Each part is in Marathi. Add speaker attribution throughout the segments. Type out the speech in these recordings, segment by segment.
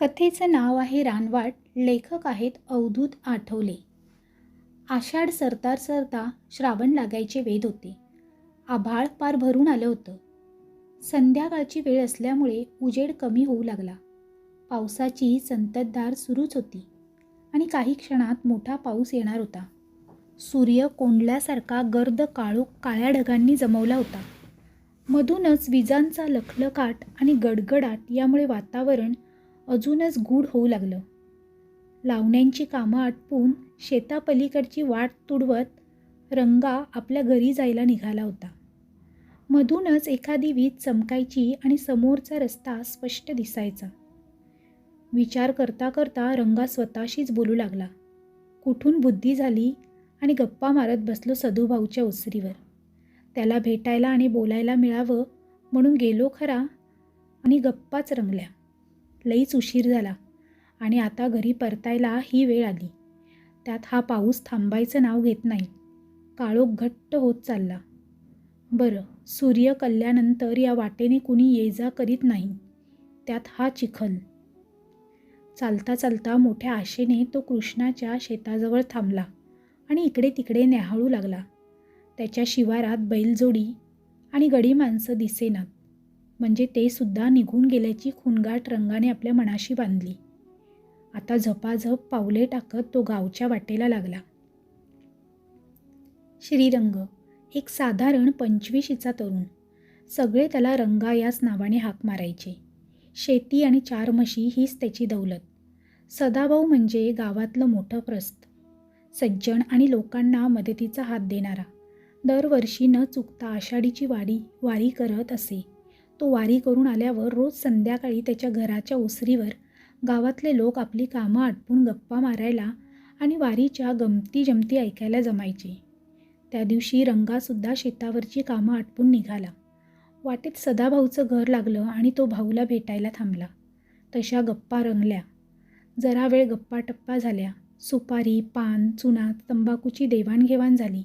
Speaker 1: कथेचं नाव आहे रानवाट लेखक आहेत अवधूत आठवले. आषाढ सरता सरता श्रावण लागायचे वेध होते. आभाळ पार भरून आलं होतं. संध्याकाळची वेळ असल्यामुळे उजेड कमी होऊ लागला. पावसाची संततधार सुरूच होती आणि काही क्षणात मोठा पाऊस येणार होता. सूर्य कोंडल्यासारखा गर्द काळो काळ्या ढगांनी जमवला होता. मधूनच विजांचा लखलकाट आणि गडगडाट यामुळे वातावरण अजूनच गूढ होऊ लागलं. लावण्यांची कामं आटपून शेतापलीकडची वाट तुडवत रंगा आपल्या घरी जायला निघाला होता. मधूनच एखादी वीज चमकायची आणि समोरचा रस्ता स्पष्ट दिसायचा. विचार करता करता रंगा स्वतःशीच बोलू लागला. कुठून बुद्धी झाली आणि गप्पा मारत बसलो सदूभाऊच्या ओसरीवर. त्याला भेटायला आणि बोलायला मिळावं म्हणून गेलो खरा आणि गप्पाच रंगल्या. लईच उशीर झाला आणि आता घरी परतायला ही वेळ आली. त्यात हा पाऊस थांबायचं नाव घेत नाही. काळोख घट्ट होत चालला. बरं सूर्य कल्ल्यानंतर या वाटेने कुणी ये जा करीत नाही. त्यात हा चिखल. चालता चालता मोठ्या आशेने तो कृष्णाच्या शेताजवळ थांबला आणि इकडे तिकडे न्याहाळू लागला. त्याच्या शिवारात बैलजोडी आणि गडी माणसं दिसेनात. म्हणजे ते सुद्धा निघून गेल्याची खुणगाट रंगाने आपल्या मनाशी बांधली. आता झपाझप पावले टाकत तो गावच्या वाटेला लागला. श्रीरंग एक साधारण पंचवीशीचा तरुण. सगळे त्याला रंगा याच नावाने हाक मारायचे. शेती आणि चार म्हशी हीच त्याची दौलत. सदाभाऊ म्हणजे गावातलं मोठं प्रस्त. सज्जन आणि लोकांना मदतीचा हात देणारा. दरवर्षी न चुकता आषाढीची वाडी वारी करत असे. तो वारी करून आल्यावर रोज संध्याकाळी त्याच्या घराच्या ओसरीवर गावातले लोक आपली कामं आटपून गप्पा मारायला आणि वारीच्या गमती जमती ऐकायला जमायचे. त्या दिवशी रंगासुद्धा शेतावरची कामं आटपून निघाला. वाटेत सदाभाऊचं घर लागलं आणि तो भाऊला भेटायला थांबला. तशा गप्पा रंगल्या. जरा वेळ गप्पा टप्पा झाल्या. सुपारी पान चुना तंबाखूची देवाणघेवाण झाली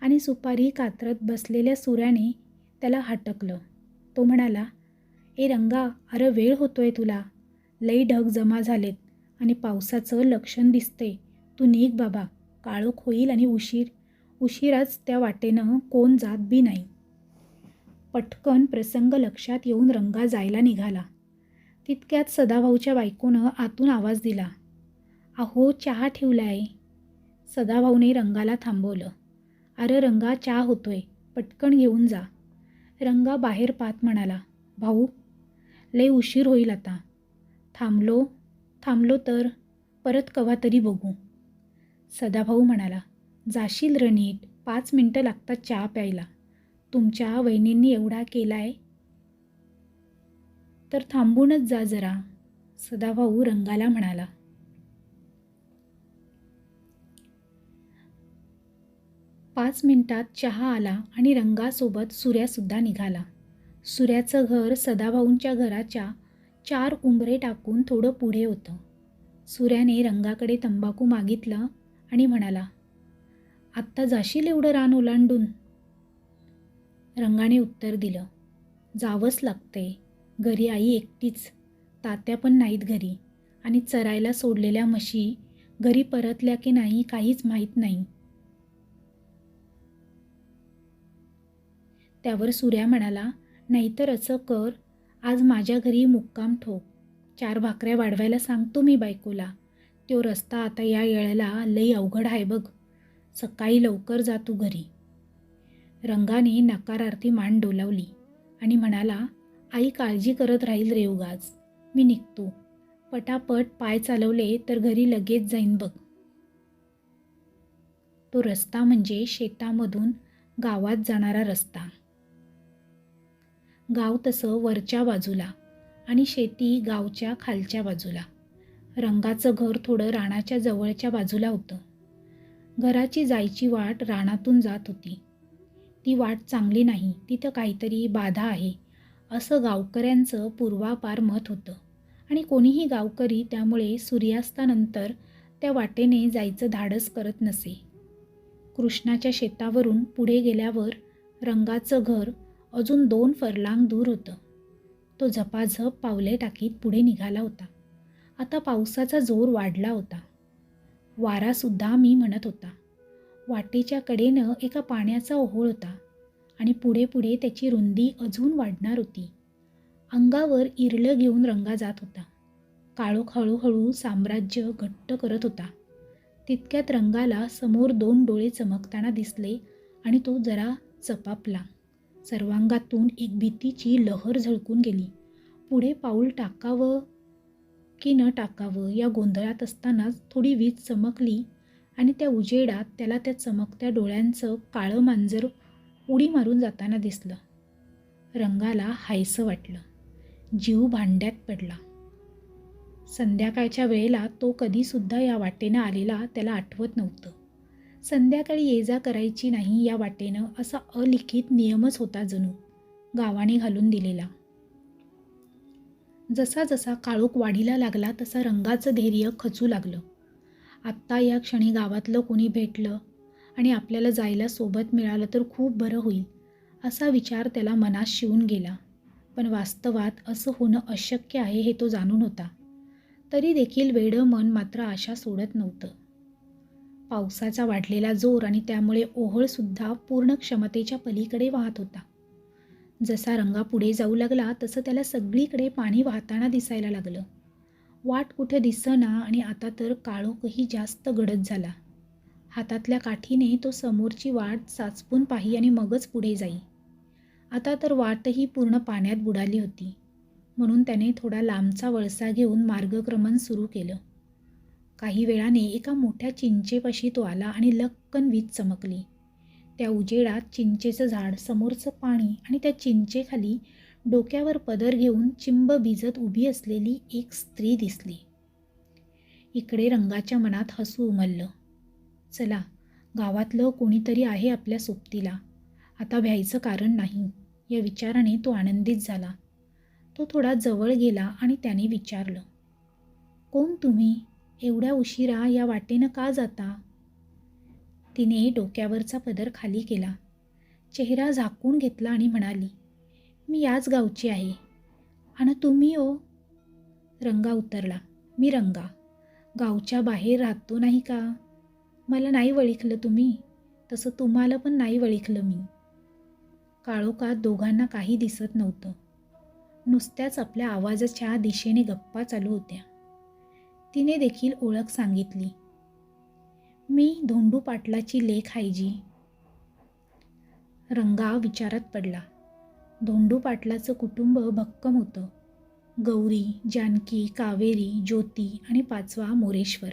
Speaker 1: आणि सुपारी कात्रत बसलेल्या सुऱ्याने त्याला हटकलं. तो म्हणाला ए रंगा अरे वेळ होतोय तुला. लई ढग जमा झालेत आणि पावसाचं लक्षण दिसते तू निघ बाबा काळोख होईल आणि उशीर. उशिराच त्या वाटेनं कोण जात बी नाही. पटकन प्रसंग लक्षात येऊन रंगा जायला निघाला. तितक्यात सदाभाऊच्या बायकोनं आतून आवाज दिला अहो चहा ठेवलाय. सदाभाऊने रंगाला थांबवलं अरे रंगा चहा होतोय. पटकन घेऊन जा. रंगा बाहेर पाहत म्हणाला भाऊ लय उशीर होईल आता. थांबलो थांबलो तर परत कवा तरी बघू. सदाभाऊ म्हणाला जाशील रणीट पाच मिनटं लागतात चहा प्यायला. तुमच्या वहिनींनी एवढा केला आहे तर थांबूनच जा जरा सदाभाऊ रंगाला म्हणाला. पाच मिनिटात चहा आला आणि रंगासोबत सूर्यासुद्धा निघाला. सूर्याचं घर सदाभाऊंच्या घराच्या चार उंबरे टाकून थोडं पुढे होतं. सूर्याने रंगाकडे तंबाखू मागितलं आणि म्हणाला आत्ता जाशील एवढं रान ओलांडून? रंगाने उत्तर दिलं जावंच लागते घरी आई एकटीच. तात्या पण नाहीत घरी आणि चरायला सोडलेल्या म्हशी घरी परतल्या की नाही काहीच माहीत नाही. त्यावर सूर्या म्हणाला नाहीतर असं कर आज माझ्या घरी मुक्काम ठोक. चार भाकऱ्या वाढवायला सांगतो मी बायकोला. तो रस्ता आता या येळेला लई अवघड आहे बघ. सकाळी लवकर जा तू घरी. रंगाने नकारार्थी मान डोलावली आणि म्हणाला आई काळजी करत राहील रे उगाच. मी निघतो. पटापट पाय चालवले तर घरी लगेच जाईन बघ. तो रस्ता म्हणजे शेतामधून गावात जाणारा रस्ता. गाव तसं वरच्या बाजूला आणि शेती गावच्या खालच्या बाजूला. रंगाचं घर थोडं राणाच्या जवळच्या बाजूला होतं. घराची जायची वाट रानातून जात होती. ती वाट चांगली नाही तिथं काहीतरी बाधा आहे असं गावकऱ्यांचं पूर्वापार मत होतं. आणि कोणीही गावकरी त्यामुळे सूर्यास्तानंतर त्या वाटेने जायचं धाडस करत नसे. कृष्णाच्या शेतावरून पुढे गेल्यावर रंगाचं घर अजून दोन फरलांग दूर होतं. तो झपाझप पावले टाकीत पुढे निघाला होता. आता पावसाचा जोर वाढला होता. वारासुद्धा मी म्हणत होता. वाटेच्या कडेनं एका पाण्याचा ओहोळ होता आणि पुढे पुढे त्याची रुंदी अजून वाढणार होती. अंगावर इरलं घेऊन रंगा जात होता. काळोख हळूहळू साम्राज्य घट्ट करत होता. तितक्यात रंगाला समोर दोन डोळे चमकताना दिसले आणि तो जरा चपापला. सर्वांगातून एक भीतीची लहर झळकून गेली. पुढे पाऊल टाकावं की न टाकावं या गोंधळात असतानाच थोडी वीज चमकली आणि त्या उजेडात त्याला त्या चमकत्या डोळ्यांचं काळं मांजर उडी मारून जाताना दिसलं. रंगाला हायसं वाटलं. जीव भांड्यात पडला. संध्याकाळच्या वेळेला तो कधीसुद्धा या वाटेनं आलेला त्याला आठवत नव्हतं. संध्याकाळी ये जा करायची नाही या वाटेनं असा अलिखित नियमच होता जणू. गावाने घालून दिलेला. जसा जसा काळोख वाढीला लागला तसा रंगाचं धैर्य खचू लागलं. आत्ता या क्षणी गावातलं कोणी भेटलं आणि आपल्याला जायला सोबत मिळालं तर खूप बरं होईल असा विचार त्याला मनात शिवून गेला. पण वास्तवात असं होणं अशक्य आहे हे तो जाणून होता. तरी देखील वेडं मन मात्र आशा सोडत नव्हतं. पावसाचा वाढलेला जोर आणि त्यामुळे ओहळसुद्धा पूर्ण क्षमतेच्या पलीकडे वाहत होता. जसा रंगा पुढे जाऊ लागला तसं त्याला सगळीकडे पाणी वाहताना दिसायला लागलं. वाट कुठे दिसना आणि आता तर काळोखही जास्त गडद झाला. हातातल्या काठीने तो समोरची वाट चाचपून पाही आणि मगच पुढे जाई. आता तर वाटही पूर्ण पाण्यात बुडाली होती. म्हणून त्याने थोडा लांबचा वळसा घेऊन मार्गक्रमण सुरू केलं. काही वेळाने एका मोठ्या चिंचेपाशी तो आला आणि लक्कन वीज चमकली. त्या उजेडात चिंचेचं झाड समोरचं पाणी आणि त्या चिंचेखाली डोक्यावर पदर घेऊन चिंब भिजत उभी असलेली एक स्त्री दिसली. इकडे रंगाच्या मनात हसू उमललं. चला गावातलं कोणीतरी आहे आपल्या सोबतीला. आता भ्यायचं कारण नाही. या विचाराने तो आनंदित झाला. तो थोडा जवळ गेला आणि त्याने विचारलं कोण तुम्ही? एवढ्या उशिरा या वाटेनं का जाता? तिने डोक्यावरचा पदर खाली केला. चेहरा झाकून घेतला आणि म्हणाली मी याच गावची आहे. आणि तुम्ही ओ? रंगा उतरला. मी रंगा. गावच्या बाहेर राहतो नाही का? मला नाही वळिखलं तुम्ही. तसं तुम्हाला पण नाही वळिखलं मी. काळोखात दोघांना काही दिसत नव्हतं. नुसत्याच आपल्या आवाजाच्या दिशेने गप्पा चालू होत्या. तिने देखील ओळख सांगितली. मी धोंडू पाटलाची लेख आहे जी रंगा विचारात पडला. धोंडू पाटलाचं कुटुंब भक्कम होतं. गौरी जानकी कावेरी ज्योती आणि पाचवा मोरेश्वर.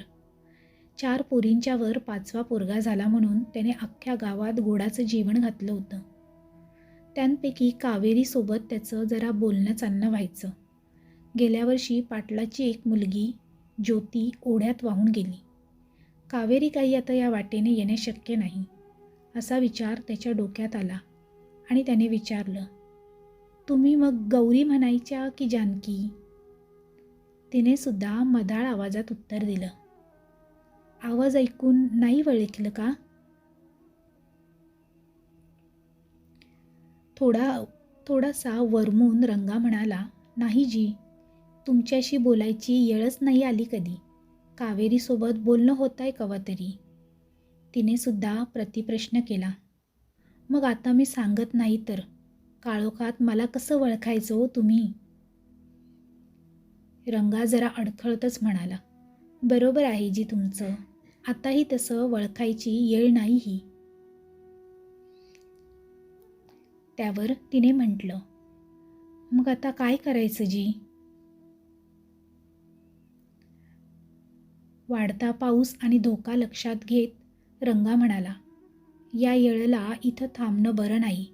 Speaker 1: चार पोरींच्यावर पाचवा पोरगा झाला म्हणून त्याने अख्ख्या गावात गोडाचं जीवन घातलं होतं. त्यांपैकी कावेरीसोबत त्याचं जरा बोलणं चालणं व्हायचं. गेल्या वर्षी पाटलाची एक मुलगी ज्योती ओढ्यात वाहून गेली. कावेरी काही आता या वाटेने येणे शक्य नाही असा विचार त्याच्या डोक्यात आला आणि त्याने विचारलं तुम्ही मग गौरी म्हणायच्या की जानकी? तिने सुद्धा मदाळ आवाजात उत्तर दिलं आवाज ऐकून नाही वळखलं का? थोडा थोडासा वरमून रंगा म्हणाला नाही जी. तुमच्याशी बोलायची येळच नाही आली कधी. कावेरीसोबत बोलणं होत आहे कवा तरी. तिनेसुद्धा प्रतिप्रश्न केला. मग आता मी सांगत नाही तर. काळोखात मला कसं ओळखायचं हो तुम्ही? रंगा जरा अडखळतच म्हणाला. बरोबर आहे जी तुमचं. आताही तसं वळखायची येळ नाही ही. त्यावर तिने म्हटलं. मग आता काय करायचं जी? वाढता पाऊस आणि धोका लक्षात घेत रंगा म्हणाला या येळेला इथं थांबणं बरं नाही.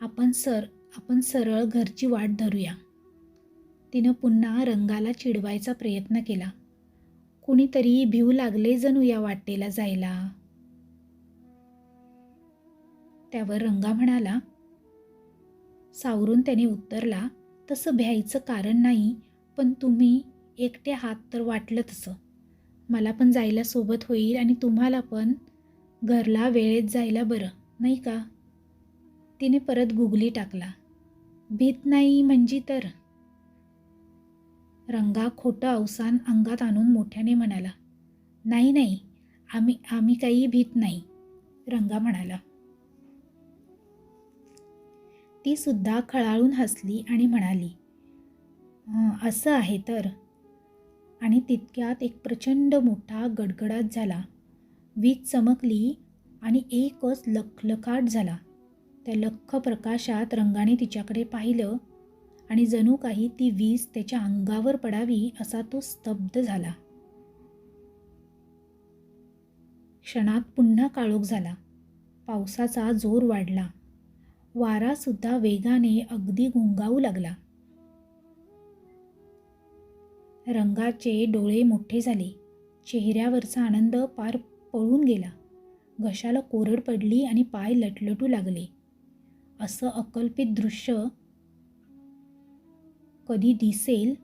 Speaker 1: आपण सर आपण सरळ घरची वाट धरूया. तिनं पुन्हा रंगाला चिडवायचा प्रयत्न केला. कुणीतरी भिऊ लागले जणू या वाटेला जायला. त्यावर रंगा म्हणाला सावरून त्याने उत्तरला तसं भ्यायचं कारण नाही पण तुम्ही एकटे हात तर वाटलं तसं. मला पण जायला सोबत होईल आणि तुम्हाला पण. घरला वेळेत जायला बरं नाही का? तिने परत गुगली टाकला. भीत नाही म्हणजे तर. रंगा खोटं अवसान अंगात आणून मोठ्याने म्हणाला नाही नाही आम्ही आम्ही काही भीत नाही रंगा म्हणाला. ती सुद्धा खळाळून हसली आणि म्हणाली असं आहे तर. आणि तितक्यात एक प्रचंड मोठा गडगडाट झाला. वीज चमकली आणि एकच लखलखाट झाला. त्या लख्ख प्रकाशात रंगाने तिच्याकडे पाहिलं आणि जणू काही ती वीज त्याच्या अंगावर पडावी असा तो स्तब्ध झाला. क्षणात पुन्हा काळोख झाला. पावसाचा जोर वाढला. वारासुद्धा वेगाने अगदी घुंगावू लागला. रंगाचे डोळे मोठे झाले. चेहऱ्यावरचा आनंद पार पळून गेला. घशाला कोरड पडली आणि पाय लटलटू लागले. असं अकल्पित दृश्य कधी दिसेल?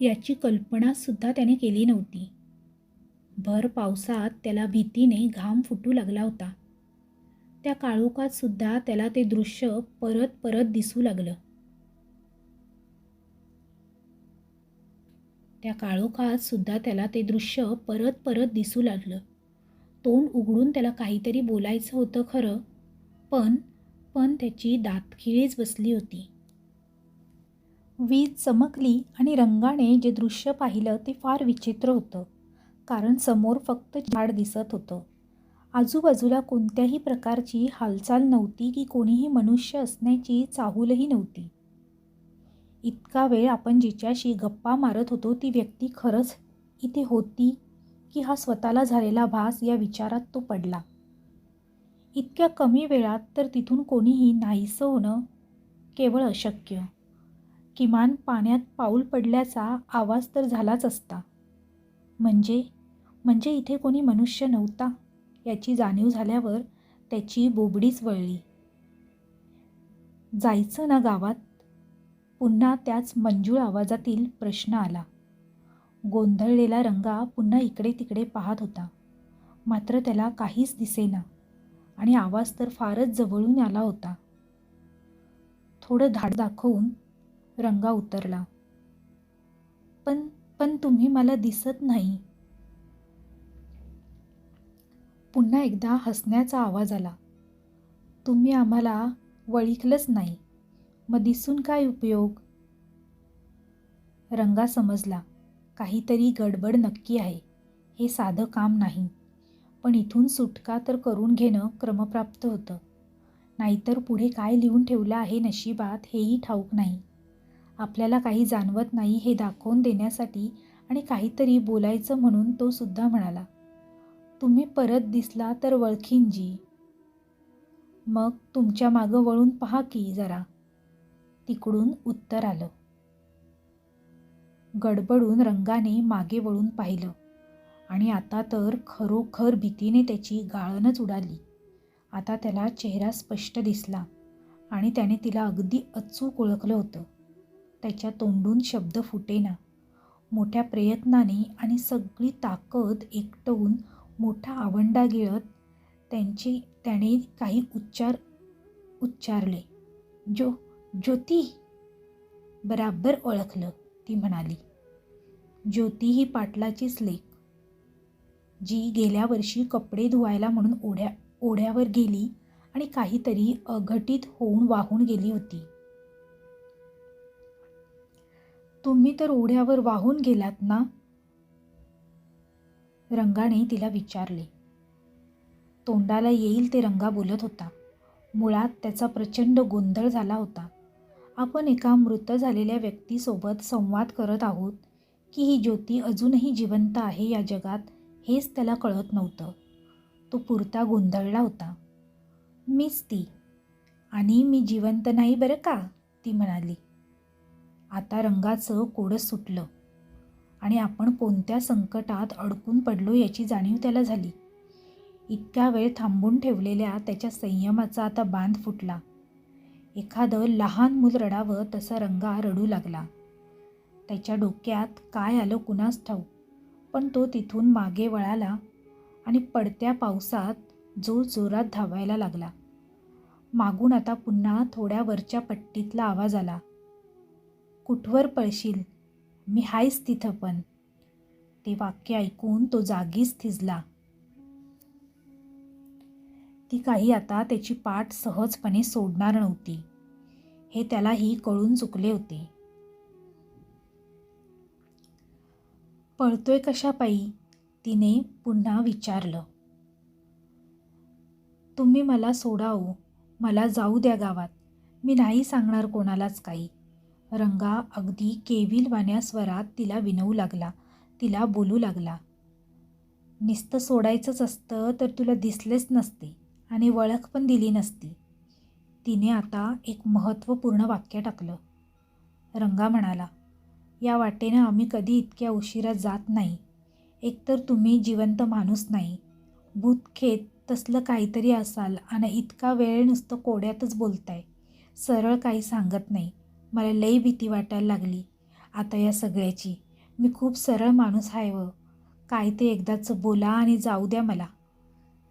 Speaker 1: याची कल्पनासुद्धा त्याने केली नव्हती. भर पावसात त्याला भीतीने घाम फुटू लागला होता. त्या काळोखात सुद्धा त्याला ते दृश्य परत परत दिसू लागलं. त्या काळोखात सुद्धा त्याला ते दृश्य परत परत दिसू लागलं. तोंड उघडून त्याला काहीतरी बोलायचं होतं खरं पण पण त्याची दातखिळीच बसली होती. वीज चमकली आणि रंगाने जे दृश्य पाहिलं ते फार विचित्र होतं कारण समोर फक्त झाड दिसत होतं. आजूबाजूला कोणत्याही प्रकारची हालचाल नव्हती की कोणीही मनुष्य असण्याची चाहूलही नव्हती. इतका वेळ आपण जिच्याशी गप्पा मारत होतो ती व्यक्ती खरंच इथे होती की हा स्वतःला झालेला भास या विचारात तो पडला. इतक्या कमी वेळात तर तिथून कोणीही नाहीसं होणं केवळ अशक्य. किमान पाण्यात पाऊल पडल्याचा आवाज तर झालाच असता. म्हणजे म्हणजे इथे कोणी मनुष्य नव्हता याची जाणीव झाल्यावर त्याची बोबडीच वळली. जायचं ना गावात? पुन्हा त्याच मंजूळ आवाजातील प्रश्न आला. गोंधळलेला रंगा पुन्हा इकडे तिकडे पाहत होता. मात्र त्याला काहीच दिसेना आणि आवाज तर फारच जवळून आला होता. थोडं धाड दाखवून रंगा उतरला. पण पण तुम्ही मला दिसत नाही. पुन्हा एकदा हसण्याचा आवाज आला. तुम्ही आम्हाला वळिखलंच नाही. मग दिसून काय उपयोग? रंगा समजला काहीतरी गडबड नक्की आहे हे साधं काम नाही. पण इथून सुटका तर करून घेणं क्रमप्राप्त होतं. नाहीतर पुढे काय लिहून ठेवलं आहे नशिबात हेही ठाऊक नाही. आपल्याला काही जाणवत नाही हे दाखवून देण्यासाठी आणि काहीतरी बोलायचं म्हणून तो सुद्धा म्हणाला तुम्ही परत दिसला तर वळखीन जी. मग तुमच्या मागं वळून पहा की जरा. तिकडून उत्तर आलं. गडबडून रंगाने मागे वळून पाहिलं आणि आता तर खरोखर भीतीने त्याची गाळणच उडाली. आता त्याला चेहरा स्पष्ट दिसला आणि त्याने तिला अगदी अचूक ओळखलं होतं. त्याच्या तोंडून शब्द फुटेना. मोठ्या प्रयत्नाने आणि सगळी ताकद एकटवून मोठा आवंडा गिळत त्यांचे त्याने काही उच्चार उच्चारले. जो ज्योती बराबर ओळखलं ती म्हणाली. ज्योती ही पाटलाचीच लेख जी गेल्या वर्षी कपडे धुवायला म्हणून ओढ्या ओढ्यावर गेली आणि काहीतरी अघटित होऊन वाहून गेली होती. तुम्ही तर ओढ्यावर वाहून गेलात ना? रंगाने तिला विचारले. तोंडाला येईल ते रंगा बोलत होता. मुळात त्याचा प्रचंड गोंधळ झाला होता. आपण एका मृत झालेल्या व्यक्तीसोबत संवाद करत आहोत की ही ज्योती अजूनही जिवंत आहे या जगात हेच त्याला कळत नव्हतं. तो पुरता गोंधळला होता. मीच ती. आणि मी जिवंत नाही बरं का? ती म्हणाली. आता रंगाचं कोडं सुटलं. आणि आपण कोणत्या संकटात अडकून पडलो याची जाणीव त्याला झाली. इतक्या वेळ थांबून ठेवलेल्या त्याच्या संयमाचा आता बांध फुटला. एखादं लहान मूल रडावं तसा रंगा रडू लागला. त्याच्या डोक्यात काय आलं कुणास ठाऊक पण तो तिथून मागे वळाला आणि पडत्या पावसात जो जोरात धावायला लागला. मागून आता पुन्हा थोड्या वरच्या पट्टीतला आवाज आला. कुठवर पळशील? मी हायच तिथं पण. ते वाक्य ऐकून तो जागीच थिजला. ती काही आता त्याची पाठ सहजपणे सोडणार नव्हती. हे त्यालाही कळून चुकले होते. पळतोय कशा तिने पुन्हा विचारलं. तुम्ही मला सोडावू मला जाऊ द्या गावात. मी नाही सांगणार कोणालाच काही. रंगा अगदी केविलवाण्या स्वरात तिला विनवू लागला. तिला बोलू लागला. नुसतं सोडायचंच असतं तर तुला दिसलेच नसते. आणि वळख पण दिली नसती. तिने आता एक महत्त्वपूर्ण वाक्य टाकलं. रंगा म्हणाला या वाटेनं आम्ही कधी इतक्या उशिरा जात नाही. एकतर तुम्ही जिवंत माणूस नाही. भूतखेत तसलं काहीतरी असाल आणि इतका वेळ नुसतं कोड्यातच बोलताय. सरळ काही सांगत नाही. मला लई भीती वाटायला लागली आता या सगळ्याची. मी खूप सरळ माणूस आहे व काय ते एकदाच बोला आणि जाऊ द्या मला.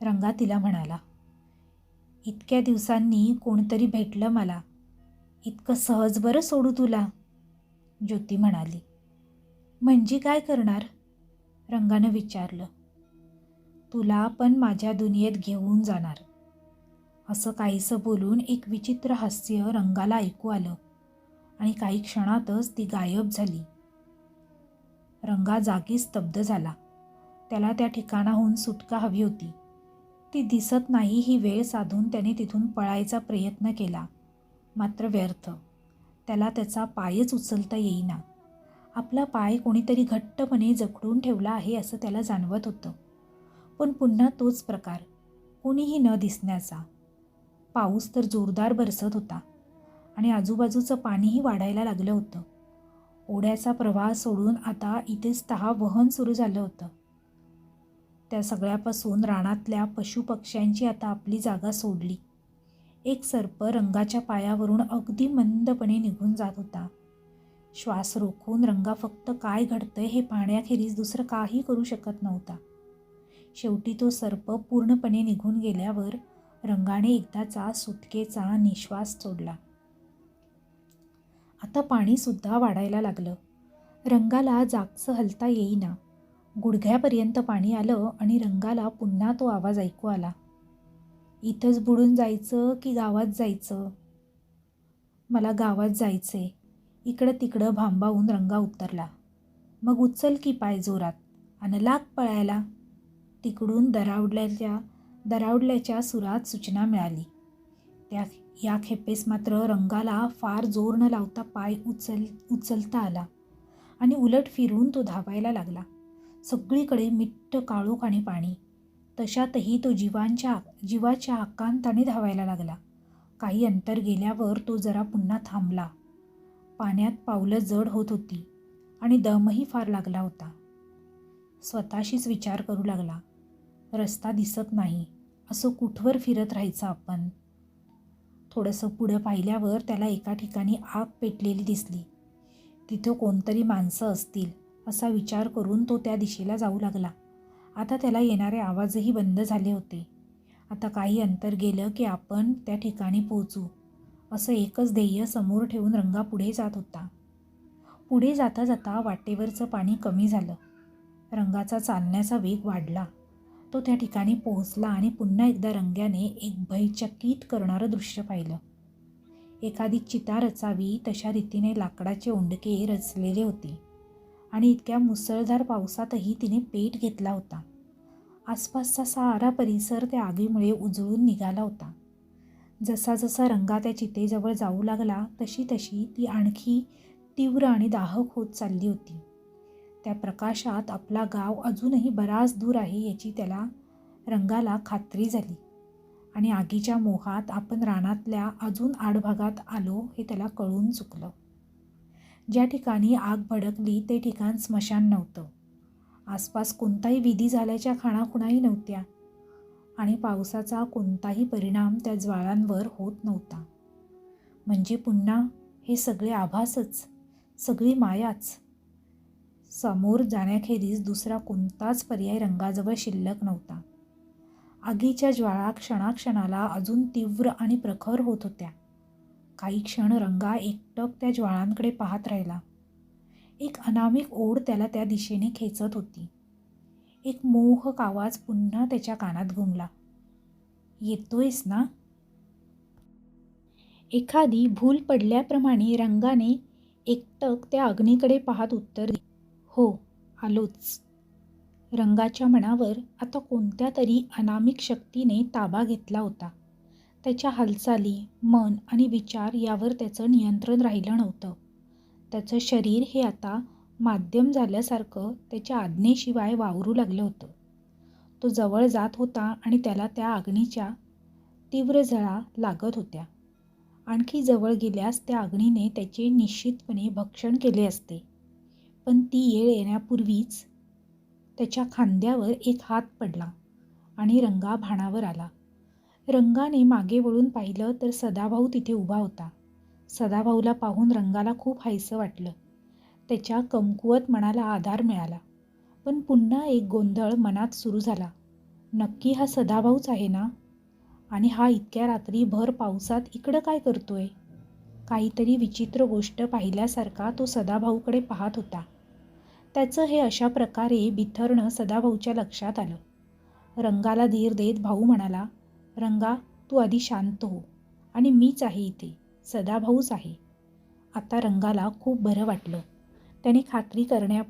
Speaker 1: रंगा तिला म्हणाला इतक्या दिवसांनी कोणतरी भेटलं मला. इतकं सहज बरं सोडू तुला? ज्योती म्हणाली. म्हणजे काय करणार? रंगानं विचारलं. तुला पण माझ्या दुनियेत घेऊन जाणार. असं काहीसं बोलून एक विचित्र हास्य रंगाला ऐकू आलं आणि काही क्षणातच ती गायब झाली. रंगा जागी स्तब्ध झाला. त्याला त्या ठिकाणाहून सुटका हवी होती. ती दिसत नाही ही वेळ साधून त्याने तिथून पळायचा प्रयत्न केला. मात्र व्यर्थ. त्याला त्याचा पायच उचलता येईना. आपला पाय कोणीतरी घट्टपणे जखडून ठेवला आहे असं त्याला जाणवत होतं. पण पुन्हा तोच प्रकार. कोणीही न दिसण्याचा. पाऊस तर जोरदार बरसत होता. आणि आजूबाजूचं पाणीही वाढायला लागलं होतं. ओढ्याचा प्रवाह सोडून आता इथेच तहा वहन सुरू झालं होतं. त्या सगळ्यापासून रानातल्या पशुपक्ष्यांची आता आपली जागा सोडली. एक सर्प रंगाच्या पायावरून अगदी मंदपणे निघून जात होता. श्वास रोखून रंगा फक्त काय घडतंय हे पाहण्याखेरीज दुसरं काही करू शकत नव्हता. शेवटी तो सर्प पूर्णपणे निघून गेल्यावर रंगाने एकदाचा सुटकेचा निश्वास सोडला. आता पाणीसुद्धा वाढायला लागलं. रंगाला जागचं हलता येईना. गुडघ्यापर्यंत पाणी आलं आणि रंगाला पुन्हा तो आवाज ऐकू आला. इथंच बुडून जायचं की गावात जायचं? मला गावात जायचे इकडं तिकडं भांबावून रंगा उतरला. मग उचल की पाय जोरात आणि लाग पळायला. तिकडून दरावडल्याच्या दरावडल्याच्या सुरात सूचना मिळाली. त्या या खेपेस मात्र रंगाला फार जोर न लावता पाय उचल उचलता आला आणि उलट फिरून तो धावायला लागला. सगळीकडे मिट्ट काळोख आणि पाणी. तशातही तो जीवांच्या जीवाच्या आकांताने धावायला लागला. काही अंतर गेल्यावर तो जरा पुन्हा थांबला. पाण्यात पावलं जड होत होती आणि दमही फार लागला होता. स्वतःशीच विचार करू लागला. रस्ता दिसत नाही. असं कुठवर फिरत राहायचं आपण? थोडंसं पुढं पाहिल्यावर त्याला एका ठिकाणी आग पेटलेली दिसली. तिथं कोणतरी माणसं असतील. असा विचार करून तो त्या दिशेला जाऊ लागला. आता त्याला येणारे आवाजही बंद झाले होते. आता काही अंतर गेलं की आपण त्या ठिकाणी पोहोचू. असं एकच ध्येय समोर ठेवून रंगा पुढे जात होता. पुढे जाता जाता वाटेवरचं पाणी कमी झालं. रंगाचा चालण्याचा वेग वाढला. तो त्या ठिकाणी पोहोचला आणि पुन्हा एकदा रंग्याने एक भयचकित करणारं दृश्य पाहिलं. एखादी चिता रचावी तशा रीतीने लाकडाचे ओंडके रचलेले होते. आणि इतक्या मुसळधार पावसातही तिने पेट घेतला होता. आसपासचा सारा परिसर त्या आगीमुळे उजळून निघाला होता. जसा जसा रंगा त्या चितेजवळ जाऊ लागला तशी तशी ती आणखी तीव्र आणि दाहक होत चालली होती. त्या प्रकाशात आपला गाव अजूनही बराच दूर आहे याची त्याला रंगाला खात्री झाली. आणि आगीच्या मोहात आपण रानातल्या अजून आडभागात आलो हे त्याला कळून चुकलं. ज्या ठिकाणी आग भडकली ते ठिकाण स्मशान नव्हतं. आसपास कोणताही विधी झाल्याच्या खाणाखुणाही नव्हत्या आणि पावसाचा कोणताही परिणाम त्या ज्वाळांवर होत नव्हता. म्हणजे पुन्हा हे सगळे आभासच सगळी मायाच. समोर जाण्याखेरीज दुसरा कोणताच पर्याय रंगाजवळ शिल्लक नव्हता. आगीच्या ज्वाळा क्षणाक्षणाला अजून तीव्र आणि प्रखर होत होत्या. काही क्षण रंगा एकटक त्या ज्वाळांकडे पाहत राहिला. एक अनामिक ओढ त्याला त्या दिशेने खेचत होती. एक मोहक आवाज पुन्हा त्याच्या कानात घुमला. येतोयस ना? एखादी भूल पडल्याप्रमाणे रंगाने एकटक त्या अग्नीकडे पाहत उत्तर दिले. हो आलोच. रंगाच्या मनावर आता कोणत्या तरी अनामिक शक्तीने ताबा घेतला होता. त्याच्या हालचाली मन आणि विचार यावर त्याचं नियंत्रण राहिलं नव्हतं. त्याचं शरीर हे आता माध्यम झाल्यासारखं त्याच्या आज्ञेशिवाय वावरू लागलं होतं. तो जवळ जात होता आणि त्याला त्या अग्नीच्या तीव्र झळा लागत होत्या. आणखी जवळ गेल्यास त्या अग्नीने त्याचे निश्चितपणे भक्षण केले असते. पण ती येळ येण्यापूर्वीच त्याच्या खांद्यावर एक हात पडला आणि रंगा भाणावर आला. रंगाने मागे वळून पाहिलं तर सदाभाऊ तिथे उभा होता. सदाभाऊला पाहून रंगाला खूप हायसं वाटलं. त्याच्या कमकुवत मनाला आधार मिळाला. पण पुन्हा एक गोंधळ मनात सुरू झाला. नक्की हा सदाभाऊच आहे ना? आणि हा इतक्या रात्री भर पावसात इकडं काय करतोय? काहीतरी विचित्र गोष्ट पाहिल्यासारखा तो सदाभाऊकडे पाहत होता. त्याचं हे अशा प्रकारे बिथरणं सदाभाऊच्या लक्षात आलं. रंगाला धीर देत भाऊ म्हणाला रंगा तू आधी शांत हो. आणि मीच आहे इथे. सदाभाऊच आहे. आता रंगाला खूप बरं वाटलं. त्याने खात्री करण्या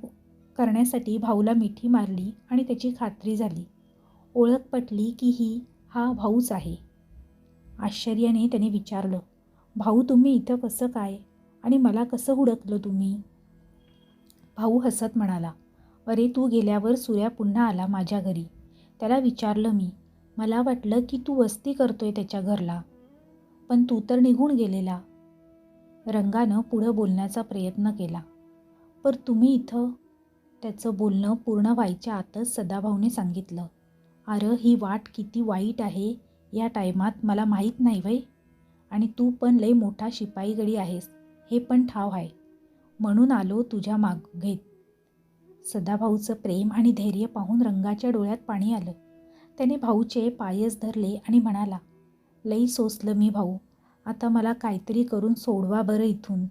Speaker 1: करण्यासाठी भाऊला मिठी मारली आणि त्याची खात्री झाली. ओळख पटली की ही हा भाऊच आहे. आश्चर्याने त्याने विचारलं भाऊ तुम्ही इथं कसं काय? आणि मला कसं हुडकलं तुम्ही? भाऊ हसत म्हणाला अरे तू गेल्यावर सूर्या पुन्हा आला माझ्या घरी. त्याला विचारलं मी मला वाटलं की तू वस्ती करतोय त्याच्या घरला. पण तू तर निघून गेलेला. रंगानं पुढं बोलण्याचा प्रयत्न केला. पर तुम्ही इथं? त्याचं बोलणं पूर्ण व्हायच्या आतच सदाभाऊने सांगितलं. अरे ही वाट किती वाईट आहे या टायमात मला माहीत नाही वय. आणि तू पण लई मोठा शिपाई गडी आहेस. हे पण ठाव आहे. म्हणून आलो तुझ्या माग घेत. सदाभाऊचं प्रेम आणि धैर्य पाहून रंगाच्या डोळ्यात पाणी आलं. त्याने भाऊचे पायस धरले आणि म्हणाला लई सोसलं मी भाऊ आता मला काहीतरी करून सोडवा बरं इथून.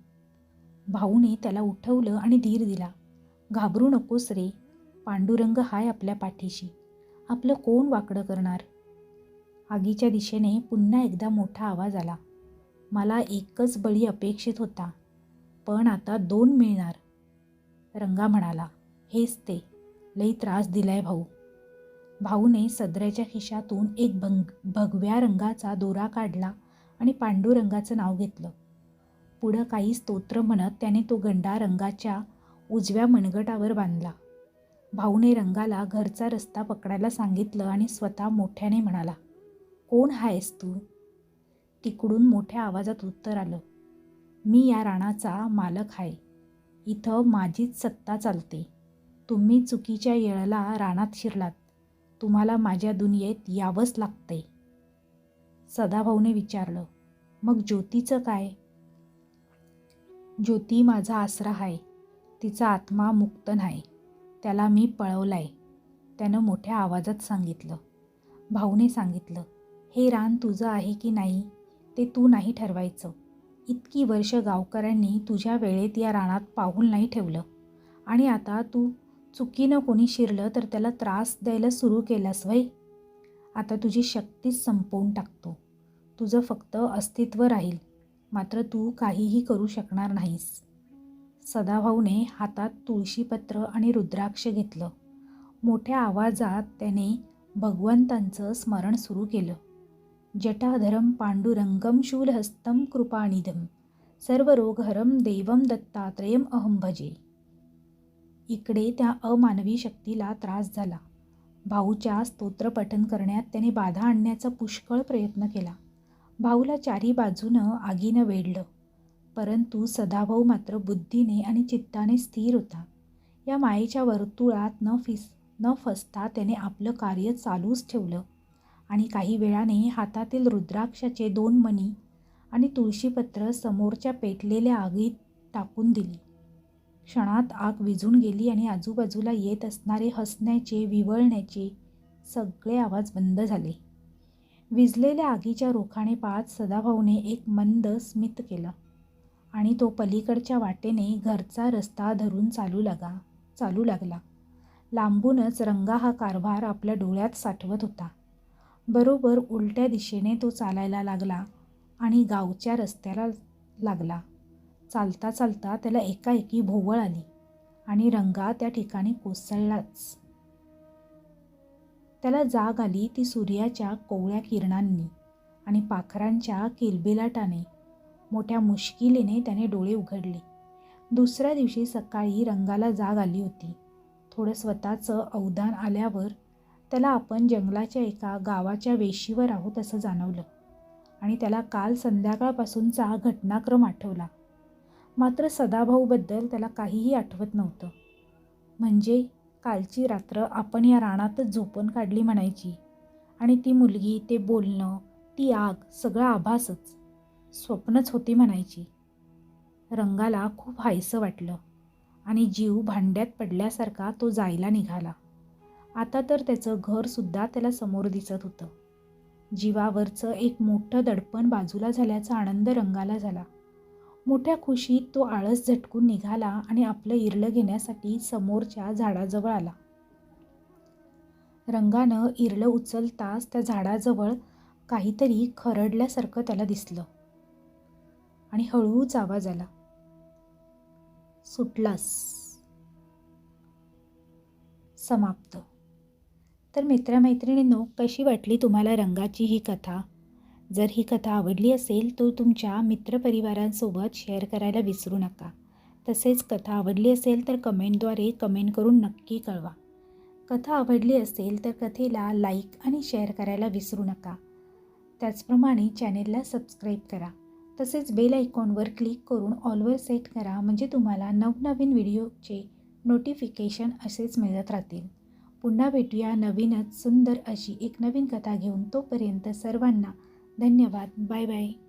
Speaker 1: भाऊने त्याला उठवलं आणि धीर दिला घाबरू नकोस रे पांडुरंग हाय आपल्या पाठीशी आपलं कोण वाकडं करणार? आगीच्या दिशेने पुन्हा एकदा मोठा आवाज आला मला एकच बळी अपेक्षित होता पण आता दोन मिळणार. रंगा म्हणाला हेच ते लई त्रास दिलाय भाऊ. भाऊने सदऱ्याच्या खिशातून एक भंग भगव्या रंगाचा दोरा काढला आणि पांडुरंगाचं नाव घेतलं. पुढं काही स्तोत्र म्हणत त्याने तो गंडा रंगाच्या उजव्या मनगटावर बांधला. भाऊने रंगाला घरचा रस्ता पकडायला सांगितलं आणि स्वतः मोठ्याने म्हणाला कोण आहेस तू? तिकडून मोठ्या आवाजात उत्तर आलं मी या राणाचा मालक आहे इथं माझीच सत्ता चालते. तुम्ही चुकीच्या येळाला रानात शिरलात. तुम्हाला माझ्या दुनियेत यावंच लागतंय. सदाभाऊने विचारलं मग ज्योतीचं काय? ज्योती माझा आसरा आहे तिचा आत्मा मुक्त नाही त्याला मी पळवलाय त्यानं मोठ्या आवाजात सांगितलं. भाऊने सांगितलं हे रान तुझं आहे की नाही ते तू नाही ठरवायचं. इतकी वर्ष गावकऱ्यांनी तुझ्या वेळेत या रानात पाहून नाही ठेवलं. आणि आता तू चुकीनं कोणी शिरलं तर त्याला त्रास द्यायला सुरू केलास वय आता तुझी शक्तीच संपवून टाकतो. तुझं फक्त अस्तित्व राहील. मात्र तू काहीही करू शकणार नाहीस. सदाभाऊने हातात तुळशीपत्र आणि रुद्राक्ष घेतलं. मोठ्या आवाजात त्याने भगवंतांचं स्मरण सुरू केलं. जटाधरम पांडुरंगम शूलहस्तम कृपानिधम सर्व रोगहरम देवम दत्तात्रयम अहम भजे. इकडे त्या अमानवी शक्तीला त्रास झाला. भाऊच्या स्तोत्रपठन करण्यात त्याने बाधा आणण्याचा पुष्कळ प्रयत्न केला. भाऊला चारी बाजूनं आगीनं वेढलं. परंतु सदाभाऊ मात्र बुद्धीने आणि चित्ताने स्थिर होता. या मायेच्या वर्तुळात न फिस न फसता त्याने आपलं कार्य चालूच ठेवलं. आणि काही वेळाने हातातील रुद्राक्षाचे दोन मणी आणि तुळशीपत्र समोरच्या पेटलेल्या आगीत टाकून दिली. क्षणात आग विझून गेली आणि आजूबाजूला येत असणारे हसण्याचे विवळण्याचे सगळे आवाज बंद झाले. विजलेल्या आगीच्या रोखाने पाहत सदाभाऊने एक मंद स्मित केलं आणि तो पलीकडच्या वाटेने घरचा रस्ता धरून चालू लागा चालू लागला. लांबूनच रंगा हा कारभार आपल्या डोळ्यात साठवत होता. बरोबर उलट्या दिशेने तो चालायला लागला आणि गावच्या रस्त्याला लागला. चालता चालता त्याला एकाएकी भोवळ आली आणि रंगा त्या ठिकाणी कोसळलाच. त्याला जाग आली ती सूर्याच्या कोवळ्या किरणांनी आणि पाखरांच्या किलबिलाटाने. मोठ्या मुश्किलीने त्याने डोळे उघडले. दुसऱ्या दिवशी सकाळी रंगाला जाग आली होती. थोडं स्वतःचं अवधान आल्यावर त्याला आपण जंगलाच्या एका गावाच्या वेशीवर आहोत असं जाणवलं आणि त्याला काल संध्याकाळपासूनचा घटनाक्रम आठवला. मात्र सदाभाऊबद्दल त्याला काहीही आठवत नव्हतं. म्हणजे कालची रात्र आपण या रानातच झोपून काढली म्हणायची. आणि ती मुलगी ते बोलणं ती आग सगळं आभासच. स्वप्नच होती म्हणायची. रंगाला खूप हायसं वाटलं. आणि जीव भांड्यात पडल्यासारखा तो जायला निघाला. आता तर त्याचं घरसुद्धा त्याला समोर दिसत होतं. जीवावरचं एक मोठं दडपण बाजूला झाल्याचा आनंद रंगाला झाला. मोठ्या खुशीत तो आळस झटकून निघाला आणि आपलं इरलं घेण्यासाठी समोरच्या झाडाजवळ आला. रंगानं इरलं उचलताच त्या झाडाजवळ काहीतरी खरडल्यासारखं त्याला दिसलं आणि हळूच आवाज आला. सुटलास. समाप्त. तर मित्रमैत्रिणींनो कशी वाटली तुम्हाला रंगाची ही कथा? जर ही कथा आवडली असेल तर तुमच्या मित्रपरिवारांसोबत शेअर करायला विसरू नका. तसेच कथा आवडली असेल तर कमेंटद्वारे कमेंट करून नक्की कळवा. कथा आवडली असेल तर कथेला लाईक आणि शेअर करायला विसरू नका. त्याचप्रमाणे चॅनेलला सबस्क्राईब करा. तसेच बेल आयकॉनवर क्लिक करून ऑलवर सेट करा म्हणजे तुम्हाला नवनवीन व्हिडिओचे नोटिफिकेशन असेच मिळत राहतील. पुन्हा भेटूया नवीनच सुंदर अशी एक नवीन कथा घेऊन तोपर्यंत सर्वांना धन्यवाद. Bye bye.